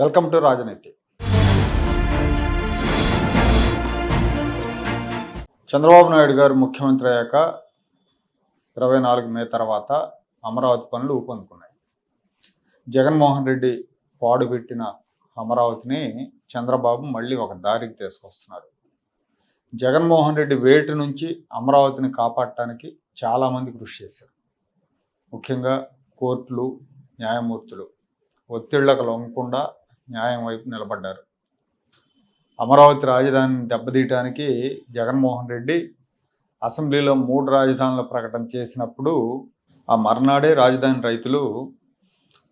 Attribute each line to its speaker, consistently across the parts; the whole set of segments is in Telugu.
Speaker 1: వెల్కమ్ టు రాజనీతి. చంద్రబాబు నాయుడు గారు ముఖ్యమంత్రి అయ్యాక ఇరవై నాలుగు మే తర్వాత అమరావతి పనులు ఊపందుకున్నాయి. జగన్మోహన్ రెడ్డి పాడుపెట్టిన అమరావతిని చంద్రబాబు మళ్ళీ ఒక దారికి తీసుకొస్తున్నారు. జగన్మోహన్ రెడ్డి వేటి నుంచి అమరావతిని కాపాడటానికి చాలామంది కృషి చేశారు. ముఖ్యంగా కోర్టులు న్యాయమూర్తులు ఒత్తిళ్ళకు లొంగకుండా న్యాయం వైపు నిలబడ్డారు. అమరావతి రాజధానిని దెబ్బతీయటానికి జగన్మోహన్ రెడ్డి అసెంబ్లీలో మూడు రాజధానుల ప్రకటన చేసినప్పుడు ఆ మర్నాడే రాజధాని రైతులు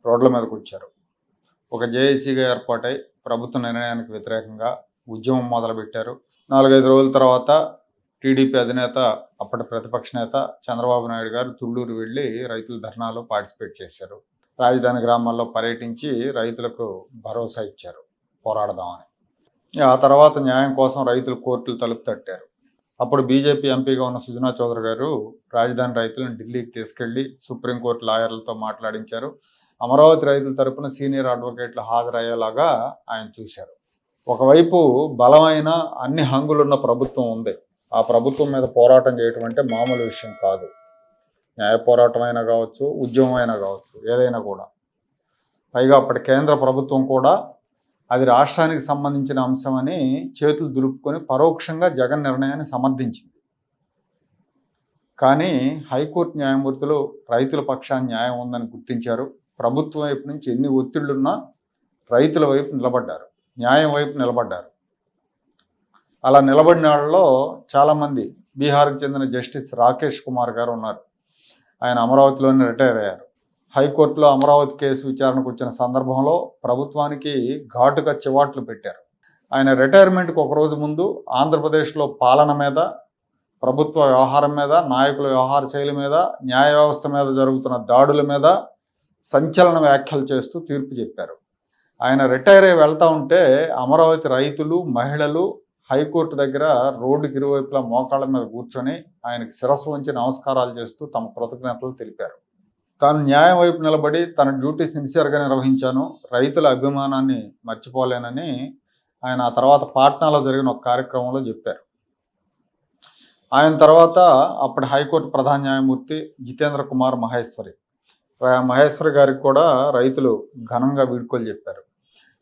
Speaker 1: రోడ్ల మీదకు వచ్చారు. ఒక జేఏసీగా ఏర్పాటై ప్రభుత్వ నిర్ణయానికి వ్యతిరేకంగా ఉద్యమం మొదలుపెట్టారు. నాలుగైదు రోజుల తర్వాత టీడీపీ అధినేత అప్పటి ప్రతిపక్ష నేత చంద్రబాబు నాయుడు గారు తుళ్ళూరు వెళ్ళి రైతుల ధర్నాలో పార్టిసిపేట్ చేశారు. రాజధాని గ్రామాల్లో పర్యటించి రైతులకు భరోసా ఇచ్చారు పోరాడదామని. ఆ తర్వాత న్యాయం కోసం రైతులు కోర్టులు తలుపు తట్టారు. అప్పుడు బీజేపీ ఎంపీగా ఉన్న సుజనా చౌదరి గారు రాజధాని రైతులను ఢిల్లీకి తీసుకెళ్ళి సుప్రీంకోర్టు లాయర్లతో మాట్లాడించారు. అమరావతి రైతుల తరపున సీనియర్ అడ్వకేట్లు హాజరయ్యేలాగా ఆయన చూశారు. ఒకవైపు బలమైన అన్ని హంగులున్న ప్రభుత్వం ఉంది. ఆ ప్రభుత్వం మీద పోరాటం చేయటం అంటే మామూలు విషయం కాదు. న్యాయ పోరాటం అయినా కావచ్చు ఉద్యమం అయినా కావచ్చు ఏదైనా కూడా. పైగా అప్పటి కేంద్ర ప్రభుత్వం కూడా అది రాష్ట్రానికి సంబంధించిన అంశమని చేతులు దులుపుకొని పరోక్షంగా జగన్ నిర్ణయాన్ని సమర్థించింది. కానీ హైకోర్టు న్యాయమూర్తులు రైతుల పక్షాన్ని న్యాయం ఉందని గుర్తించారు. ప్రభుత్వం వైపు నుంచి ఎన్ని ఒత్తిళ్ళున్నా రైతుల వైపు నిలబడ్డారు. న్యాయం వైపు నిలబడ్డారు. అలా నిలబడిన వాళ్ళలో చాలామంది బీహార్కి చెందిన జస్టిస్ రాకేష్ కుమార్ గారు ఉన్నారు. ఆయన అమరావతిలోనే రిటైర్ అయ్యారు. హైకోర్టులో అమరావతి కేసు విచారణకు వచ్చిన సందర్భంలో ప్రభుత్వానికి ఘాటుగా చివాట్లు పెట్టారు. ఆయన రిటైర్మెంట్కి ఒక రోజు ముందు ఆంధ్రప్రదేశ్లో పాలన మీద ప్రభుత్వ వ్యవహారం మీద నాయకుల వ్యవహార శైలి మీద న్యాయ వ్యవస్థ మీద జరుగుతున్న దాడుల మీద సంచలన వ్యాఖ్యలు చేస్తూ తీర్పు చెప్పారు. ఆయన రిటైర్ అయ్యి వెళ్తా ఉంటే అమరావతి రైతులు మహిళలు హైకోర్టు దగ్గర రోడ్డుకి ఇరువైపులా మోకాళ్ళ మీద కూర్చొని ఆయనకు శిరస్సు వంచి నమస్కారాలు చేస్తూ తమ కృతజ్ఞతలు తెలిపారు. తాను న్యాయం వైపు నిలబడి తన డ్యూటీ సిన్సియర్గా నిర్వహించాను రైతుల అభిమానాన్ని మర్చిపోలేనని ఆయన ఆ తర్వాత పాట్నాలో జరిగిన ఒక కార్యక్రమంలో చెప్పారు. ఆయన తర్వాత అప్పటి హైకోర్టు ప్రధాన న్యాయమూర్తి జితేంద్ర కుమార్ మహేశ్వరి మహేశ్వరి గారికి కూడా రైతులు ఘనంగా వీడ్కోలు చెప్పారు.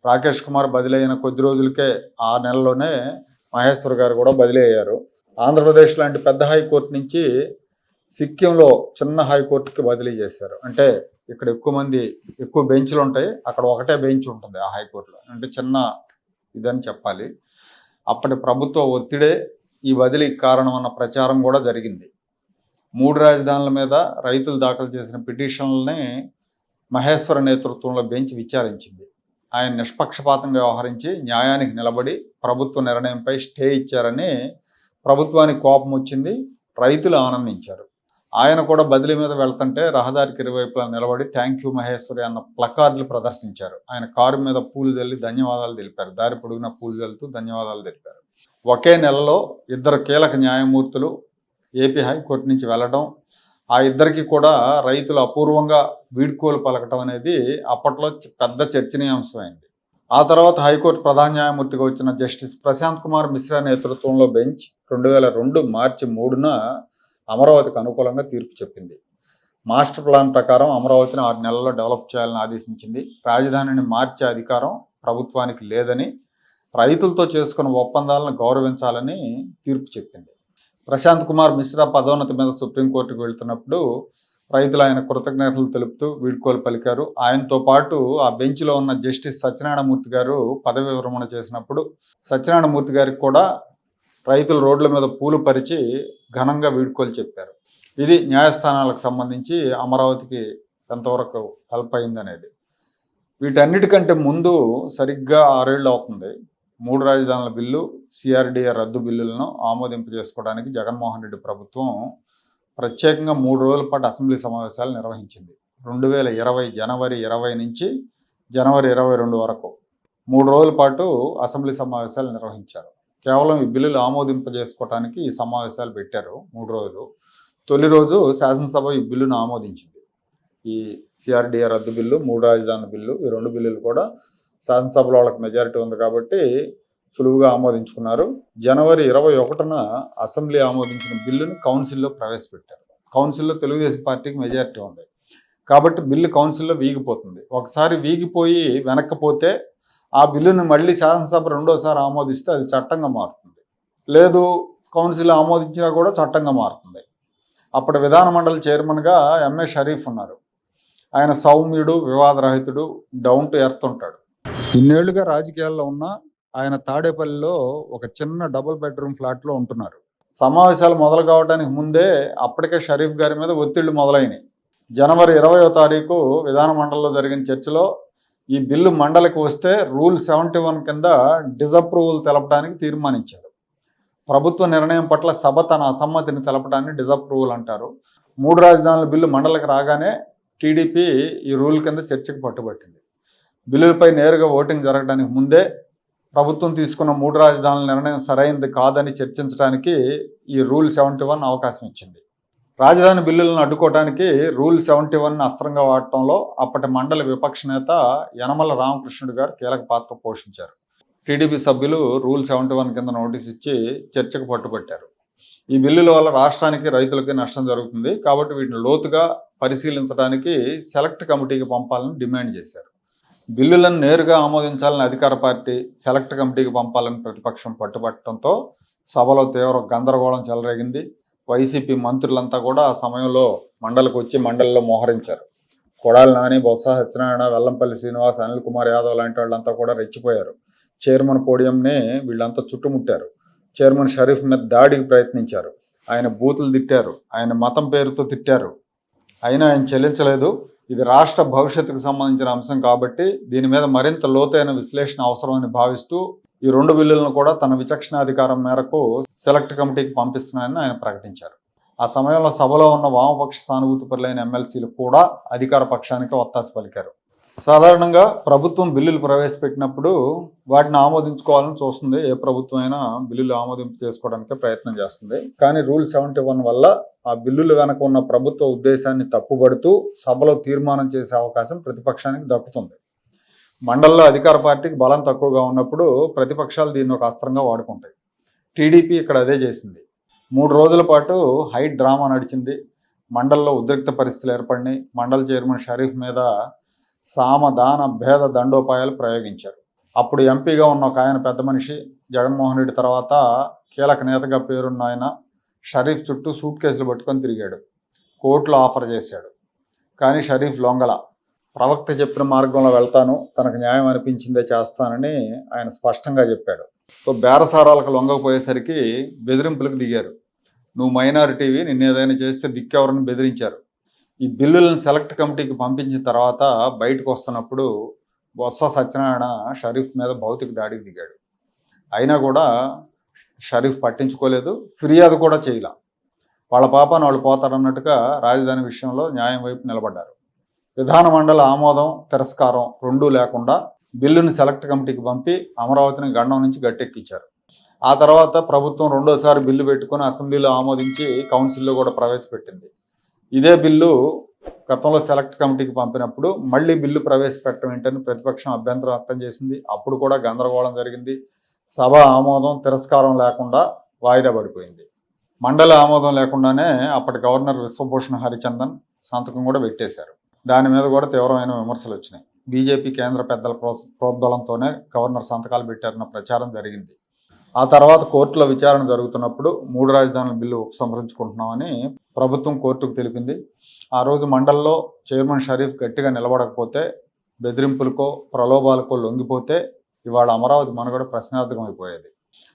Speaker 1: రాకేష్ కుమార్ బదిలీ అయిన కొద్ది రోజులకే ఆ నెలలోనే మహేశ్వర్ గారు కూడా బదిలీ అయ్యారు. ఆంధ్రప్రదేశ్ లాంటి పెద్ద హైకోర్టు నుంచి సిక్కింలో చిన్న హైకోర్టుకి బదిలీ చేశారు. అంటే ఇక్కడ ఎక్కువ మంది ఎక్కువ బెంచ్లు ఉంటాయి. అక్కడ ఒకటే బెంచ్ ఉంటుంది ఆ హైకోర్టులో. అంటే చిన్న ఇదని చెప్పాలి. అప్పటి ప్రభుత్వ ఒత్తిడే ఈ బదిలీకి కారణం అన్న ప్రచారం కూడా జరిగింది. మూడు రాజధానుల మీద రైతులు దాఖలు చేసిన పిటిషన్లని మహేశ్వర నేతృత్వంలో బెంచ్ విచారించింది. ఆయన నిష్పక్షపాతంగా వ్యవహరించి న్యాయానికి నిలబడి ప్రభుత్వ నిర్ణయంపై స్టే ఇచ్చారని ప్రభుత్వానికి కోపం వచ్చింది రైతులు ఆనందించారు. ఆయన కూడా బదిలీ మీద వెళ్తుంటే రహదారికి ఇరువైపులా నిలబడి థ్యాంక్ యూ మహేశ్వరి అన్న ప్లకార్డులు ప్రదర్శించారు. ఆయన కారు మీద పూలు చల్లి ధన్యవాదాలు తెలిపారు. దారి పొడుగున పూలు చల్లుతూ ధన్యవాదాలు తెలిపారు. ఒకే నెలలో ఇద్దరు కీలక న్యాయమూర్తులు ఏపీ హైకోర్టు నుంచి వెళ్ళడం ఆ ఇద్దరికి కూడా రైతులు అపూర్వంగా వీడ్కోలు పలకటం అనేది అప్పట్లో పెద్ద చర్చనీయాంశమైంది. ఆ తర్వాత హైకోర్టు ప్రధాన న్యాయమూర్తిగా వచ్చిన జస్టిస్ ప్రశాంత్ కుమార్ మిశ్రా నేతృత్వంలో బెంచ్ రెండు వేల రెండు మార్చి మూడున అమరావతికి అనుకూలంగా తీర్పు చెప్పింది. మాస్టర్ ప్లాన్ ప్రకారం అమరావతిని ఆరు నెలల్లో డెవలప్ చేయాలని ఆదేశించింది. రాజధానిని మార్చే అధికారం ప్రభుత్వానికి లేదని రైతులతో చేసుకున్న ఒప్పందాలను గౌరవించాలని తీర్పు చెప్పింది. ప్రశాంత్ కుమార్ మిశ్రా పదోన్నతి మీద సుప్రీంకోర్టుకు వెళ్తున్నప్పుడు రైతులు ఆయన కృతజ్ఞతలు తెలుపుతూ వీడ్కోలు పలికారు. ఆయనతో పాటు ఆ బెంచ్లో ఉన్న జస్టిస్ సత్యనారాయణమూర్తి గారు పదవి విరమణ చేసినప్పుడు సత్యనారాయణమూర్తి గారికి కూడా రైతులు రోడ్ల మీద పూలు పరిచి ఘనంగా వీడ్కోలు చెప్పారు. ఇది న్యాయస్థానాలకు సంబంధించి అమరావతికి ఎంతవరకు హెల్ప్ అయిందనేది. వీటన్నిటికంటే ముందు సరిగ్గా ఆరేళ్ళు అవుతుంది. మూడు రాజధానుల బిల్లు సిఆర్డీఏ రద్దు బిల్లులను ఆమోదింపు చేసుకోవడానికి జగన్మోహన్ రెడ్డి ప్రభుత్వం ప్రత్యేకంగా మూడు రోజుల పాటు అసెంబ్లీ సమావేశాలు నిర్వహించింది. రెండు వేల ఇరవై జనవరి ఇరవై నుంచి జనవరి ఇరవై రెండు వరకు మూడు రోజుల పాటు అసెంబ్లీ సమావేశాలు నిర్వహించారు. కేవలం ఈ బిల్లులు ఆమోదింపజేసుకోవడానికి ఈ సమావేశాలు పెట్టారు మూడు రోజులు. తొలి రోజు శాసనసభ ఈ బిల్లును ఆమోదించింది. ఈ సిఆర్డీఏ రద్దు బిల్లు మూడు రాజధానుల బిల్లు ఈ రెండు బిల్లులు కూడా శాసనసభలో వాళ్ళకి మెజారిటీ ఉంది కాబట్టి సులువుగా ఆమోదించుకున్నారు. జనవరి ఇరవై ఒకటిన అసెంబ్లీ ఆమోదించిన బిల్లును కౌన్సిల్లో ప్రవేశపెట్టారు. కౌన్సిల్లో తెలుగుదేశం పార్టీకి మెజారిటీ ఉంది. కాబట్టి బిల్లు కౌన్సిల్లో వీగిపోతుంది. ఒకసారి వీగిపోయి వెనక్కపోతే ఆ బిల్లును మళ్ళీ శాసనసభ రెండోసారి ఆమోదిస్తే అది చట్టంగా మారుతుంది. లేదు కౌన్సిల్ ఆమోదించినా కూడా చట్టంగా మారుతుంది. అప్పుడు విధాన మండలి చైర్మన్గా ఎంఏ షరీఫ్ ఉన్నారు. ఆయన సౌమ్యుడు వివాదరహితుడు డౌన్ టు ఎర్త్ ఉంటాడు. ఇన్నేళ్ళుగా రాజకీయాల్లో ఉన్న ఆయన తాడేపల్లిలో ఒక చిన్న డబుల్ బెడ్రూమ్ ఫ్లాట్లో ఉంటున్నారు. సమావేశాలు మొదలు కావడానికి ముందే అప్పటికే షరీఫ్ గారి మీద ఒత్తిళ్ళు మొదలైనవి జనవరి ఇరవయో తారీఖు విధాన మండలిలో జరిగిన చర్చలో ఈ బిల్లు మండలికి వస్తే రూల్ సెవెంటీ వన్ కింద డిజప్రూవల్ తెలపడానికి తీర్మానించారు. ప్రభుత్వ నిర్ణయం పట్ల సభ తన అసమ్మతిని తెలపడాన్ని డిజప్రూవల్ అంటారు. మూడు రాజధానుల బిల్లు మండలికి రాగానే టీడీపీ ఈ రూల్ కింద చర్చకు పట్టుబట్టింది. బిల్లులపై నేరుగా ఓటింగ్ జరగడానికి ముందే ప్రభుత్వం తీసుకున్న మూడు రాజధానుల నిర్ణయం సరైనది కాదని చర్చించడానికి ఈ రూల్ సెవెంటీ వన్ అవకాశం ఇచ్చింది. రాజధాని బిల్లులను అడ్డుకోవడానికి రూల్ సెవెంటీ వన్ అస్త్రంగా వాడటంలో అప్పటి మండలి విపక్ష నేత యనమల రామకృష్ణుడు గారు కీలక పాత్ర పోషించారు. టీడీపీ సభ్యులు రూల్ సెవెంటీ వన్ కింద నోటీస్ ఇచ్చి చర్చకు పట్టుబట్టారు. ఈ బిల్లుల వల్ల రాష్ట్రానికి రైతులకి నష్టం జరుగుతుంది కాబట్టి వీటిని లోతుగా పరిశీలించడానికి సెలెక్ట్ కమిటీకి పంపాలని డిమాండ్ చేశారు. బిల్లులను నేరుగా ఆమోదించాలని అధికార పార్టీ సెలెక్ట్ కమిటీకి పంపాలని ప్రతిపక్షం పట్టుబట్టడంతో సభలో తీవ్ర గందరగోళం చెలరేగింది. వైసీపీ మంత్రులంతా కూడా ఆ సమయంలో మండలికి వచ్చి మండలిలో మోహరించారు. కొడాలి నాని బొత్స సత్యనారాయణ వెల్లంపల్లి శ్రీనివాస్ అనిల్ కుమార్ యాదవ్ లాంటి వాళ్ళంతా కూడా రెచ్చిపోయారు. చైర్మన్ పోడియంని వీళ్ళంతా చుట్టుముట్టారు. చైర్మన్ షరీఫ్ మీద దాడికి ప్రయత్నించారు. ఆయన బూతులు తిట్టారు. ఆయన మతం పేరుతో తిట్టారు. అయినా ఆయన చెల్లించలేదు. ఇది రాష్ట్ర భవిష్యత్తుకు సంబంధించిన అంశం కాబట్టి దీని మీద మరింత లోతైన విశ్లేషణ అవసరమని భావిస్తూ ఈ రెండు బిల్లులను కూడా తన విచక్షణాధికారం మేరకు సెలెక్ట్ కమిటీకి పంపిస్తున్నానని ఆయన ప్రకటించారు. ఆ సమయంలో సభలో ఉన్న వామపక్ష సానుభూతి పరులైన ఎమ్మెల్సీలు కూడా అధికార పక్షానికి ఒత్తాసి పలికారు. సాధారణంగా ప్రభుత్వం బిల్లులు ప్రవేశపెట్టినప్పుడు వాటిని ఆమోదించుకోవాలని చూస్తుంది. ఏ ప్రభుత్వం అయినా బిల్లులు ఆమోదింపు చేసుకోవడానికి ప్రయత్నం చేస్తుంది. కానీ రూల్ సెవెంటీ వన్ వల్ల ఆ బిల్లులు వెనక ఉన్న ప్రభుత్వ ఉద్దేశాన్ని తప్పుబడుతూ సభలో తీర్మానం చేసే అవకాశం ప్రతిపక్షానికి దక్కుతుంది. మండలిలో అధికార పార్టీకి బలం తక్కువగా ఉన్నప్పుడు ప్రతిపక్షాలు దీన్ని ఒక అస్త్రంగా వాడుకుంటాయి. టీడీపీ ఇక్కడ అదే చేసింది. మూడు రోజుల పాటు హై డ్రామా నడిచింది. మండల్లో ఉద్రిక్త పరిస్థితులు ఏర్పడినాయి. మండలి చైర్మన్ షరీఫ్ మీద సామ దాన భేద దండోపాయాలు ప్రయోగించారు. అప్పుడు ఎంపీగా ఉన్న ఒక ఆయన పెద్ద మనిషి జగన్మోహన్ రెడ్డి తర్వాత కీలక నేతగా పేరున్న ఆయన షరీఫ్ చుట్టూ సూట్ కేసులు పట్టుకొని తిరిగాడు. కోర్టులో ఆఫర్ చేశాడు. కానీ షరీఫ్ లొంగల. ప్రవక్త చెప్పిన మార్గంలో వెళ్తాను తనకు న్యాయం అనిపించిందే చేస్తానని ఆయన స్పష్టంగా చెప్పాడు. సో బేరసారాలకు లొంగకపోయేసరికి బెదిరింపులకు దిగారు. నువ్వు మైనారిటీవి నిన్నేదైనా చేస్తే దిక్కెవరని బెదిరించారు. ఈ బిల్లులను సెలెక్ట్ కమిటీకి పంపించిన తర్వాత బయటకు వస్తున్నప్పుడు బొత్స సత్యనారాయణ షరీఫ్ మీద భౌతిక దాడికి దిగాడు. అయినా కూడా షరీఫ్ పట్టించుకోలేదు ఫిర్యాదు కూడా చేయలే. వాళ్ళ పాపను వాళ్ళు పోతారన్నట్టుగా రాజధాని విషయంలో న్యాయం వైపు నిలబడ్డారు. విధాన మండలి ఆమోదం తిరస్కారం రెండూ లేకుండా బిల్లును సెలెక్ట్ కమిటీకి పంపి అమరావతిని గండం నుంచి గట్టెక్కించారు. ఆ తర్వాత ప్రభుత్వం రెండోసారి బిల్లు పెట్టుకొని అసెంబ్లీలో ఆమోదించి కౌన్సిల్లో కూడా ప్రవేశపెట్టింది. ఇదే బిల్లు గతంలో సెలెక్ట్ కమిటీకి పంపినప్పుడు మళ్ళీ బిల్లు ప్రవేశపెట్టడం ఏంటని ప్రతిపక్షం అభ్యంతరం వ్యక్తం చేసింది. అప్పుడు కూడా గందరగోళం జరిగింది. సభ ఆమోదం తిరస్కారం లేకుండా వాయిదా పడిపోయింది. మండలి ఆమోదం లేకుండానే అప్పటి గవర్నర్ విశ్వభూషణ్ హరిచందన్ సంతకం కూడా పెట్టేశారు. దాని మీద కూడా తీవ్రమైన విమర్శలు వచ్చినాయి. బీజేపీ కేంద్ర పెద్దల ప్రో ప్రోద్బలంతోనే గవర్నర్ సంతకాలు పెట్టారన్న ప్రచారం జరిగింది. ఆ తర్వాత కోర్టులో విచారణ జరుగుతున్నప్పుడు మూడు రాజధానుల బిల్లు ఉపసంహరించుకుంటున్నామని ప్రభుత్వం కోర్టుకు తెలిపింది. ఆ రోజు మండలిలో చైర్మన్ షరీఫ్ గట్టిగా నిలబడకపోతే బెదిరింపులకో ప్రలోభాలకో లొంగిపోతే ఇవాళ అమరావతి మనుగడ ప్రశ్నార్థకం అయిపోయేది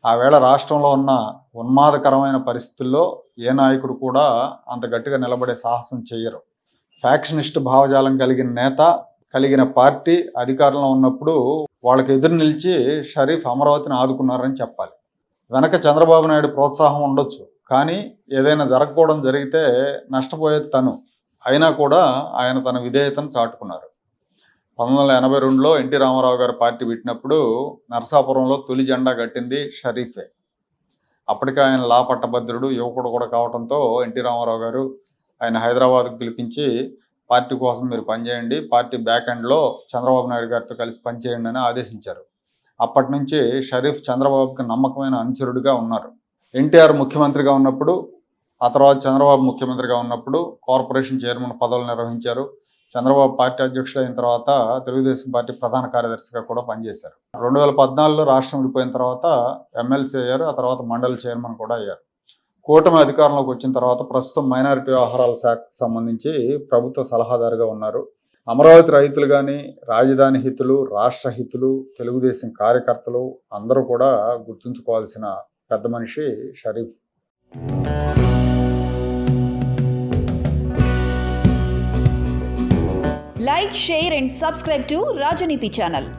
Speaker 1: ఆ వేళ రాష్ట్రంలో ఉన్న ఉన్మాదకరమైన పరిస్థితుల్లో ఏ నాయకుడు కూడా అంత గట్టిగా నిలబడే సాహసం చేయరు. ఫ్యాక్షనిస్ట్ భావజాలం కలిగిన నేత కలిగిన పార్టీ అధికారంలో ఉన్నప్పుడు వాళ్ళకి ఎదురు నిలిచి షరీఫ్ అమరావతిని ఆదుకున్నారని చెప్పాలి. వెనక చంద్రబాబు నాయుడు ప్రోత్సాహం ఉండొచ్చు కానీ ఏదైనా జరగకపోవడం జరిగితే నష్టపోయేది తను. అయినా కూడా ఆయన తన విధేయతను చాటుకున్నారు. పంతొమ్మిది వందల ఎనభై రెండులో ఎన్టీ రామారావు గారు పార్టీ పెట్టినప్పుడు నర్సాపురంలో తొలి జెండా కట్టింది షరీఫే. అప్పటికే ఆయన లా పట్టభద్రుడు యువకుడు కూడా కావడంతో ఎన్టీ రామారావు గారు ఆయన హైదరాబాద్కు పిలిపించి పార్టీ కోసం మీరు పనిచేయండి. పార్టీ బ్యాక్ ఎండ్లో చంద్రబాబు నాయుడు గారితో కలిసి పనిచేయండి అని ఆదేశించారు. అప్పటి నుంచి షరీఫ్ చంద్రబాబుకి నమ్మకమైన అనుచరుడిగా ఉన్నారు. ఎన్టీఆర్ ముఖ్యమంత్రిగా ఉన్నప్పుడు ఆ తర్వాత చంద్రబాబు ముఖ్యమంత్రిగా ఉన్నప్పుడు కార్పొరేషన్ చైర్మన్ పదవులు నిర్వహించారు. చంద్రబాబు పార్టీ అధ్యక్షుడు అయిన తర్వాత తెలుగుదేశం పార్టీ ప్రధాన కార్యదర్శిగా కూడా పనిచేశారు. రెండు వేల పద్నాలుగులో రాష్ట్రం విడిపోయిన తర్వాత ఎమ్మెల్సీ అయ్యారు. ఆ తర్వాత మండలి చైర్మన్ కూడా అయ్యారు. కూటమి అధికారంలోకి వచ్చిన తర్వాత ప్రస్తుతం మైనారిటీ వ్యవహారాల శాఖకు సంబంధించి ప్రభుత్వ సలహాదారుగా ఉన్నారు. అమరావతి రైతులు కానీ రాజధాని హితులు రాష్ట్ర హితులు తెలుగుదేశం కార్యకర్తలు అందరూ కూడా గుర్తుంచుకోవాల్సిన పెద్ద మనిషి Sharif.
Speaker 2: Like share and subscribe to Rajneeti channel